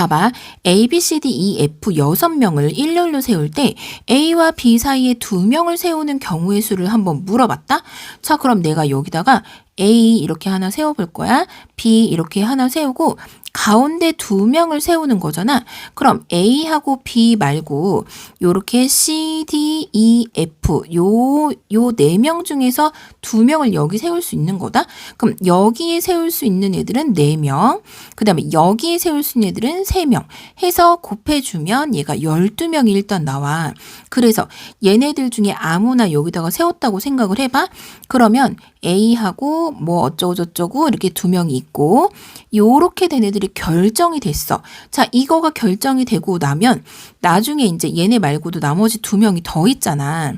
봐봐. A, B, C, D, E, F 여섯 명을 일렬로 세울 때 A와 B 사이에 두 명을 세우는 경우의 수를 한번 물어봤다? 자, 그럼 내가 여기다가 A 이렇게 하나 세워볼 거야. B 이렇게 하나 세우고 가운데 두 명을 세우는 거잖아. 그럼 A하고 B 말고 요렇게 C, D, E, F 요 요 네 명 중에서 두 명을 여기 세울 수 있는 거다. 그럼 여기에 세울 수 있는 애들은 네 명. 그다음에 여기에 세울 수 있는 애들은 세 명. 해서 곱해 주면 얘가 12명이 일단 나와. 그래서 얘네들 중에 아무나 여기다가 세웠다고 생각을 해 봐. 그러면 A하고 뭐 어쩌고 저쩌고 이렇게 두 명이 있고 요렇게 된 애들이 결정이 됐어. 자, 이거가 결정이 되고 나면 나중에 이제 얘네 말고도 나머지 두 명이 더 있잖아.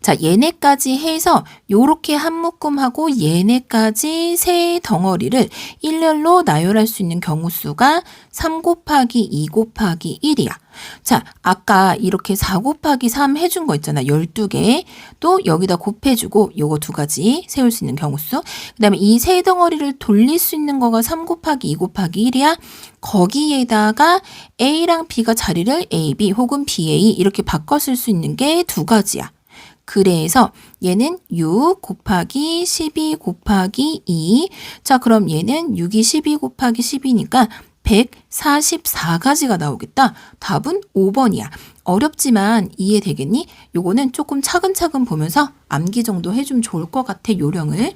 자, 얘네까지 해서 요렇게 한 묶음하고 얘네까지 세 덩어리를 일렬로 나열할 수 있는 경우 수가 3 곱하기 2 곱하기 1이야. 자, 아까 이렇게 4 곱하기 3 해준 거 있잖아. 12개. 또 여기다 곱해주고 요거 두 가지 세울 수 있는 경우 수. 그 다음에 이 세 덩어리를 돌릴 수 있는 거가 3 곱하기 2 곱하기 1이야. 거기에다가 A랑 B가 자리를 A, B 혹은 B, A 이렇게 바꿔 쓸 수 있는 게 두 가지야. 그래서 얘는 6 곱하기 12 곱하기 2. 자, 그럼 얘는 6이 12 곱하기 10이니까 144가지가 나오겠다. 답은 5번이야. 어렵지만 이해되겠니? 요거는 조금 차근차근 보면서 암기 정도 해주면 좋을 것 같아, 요령을.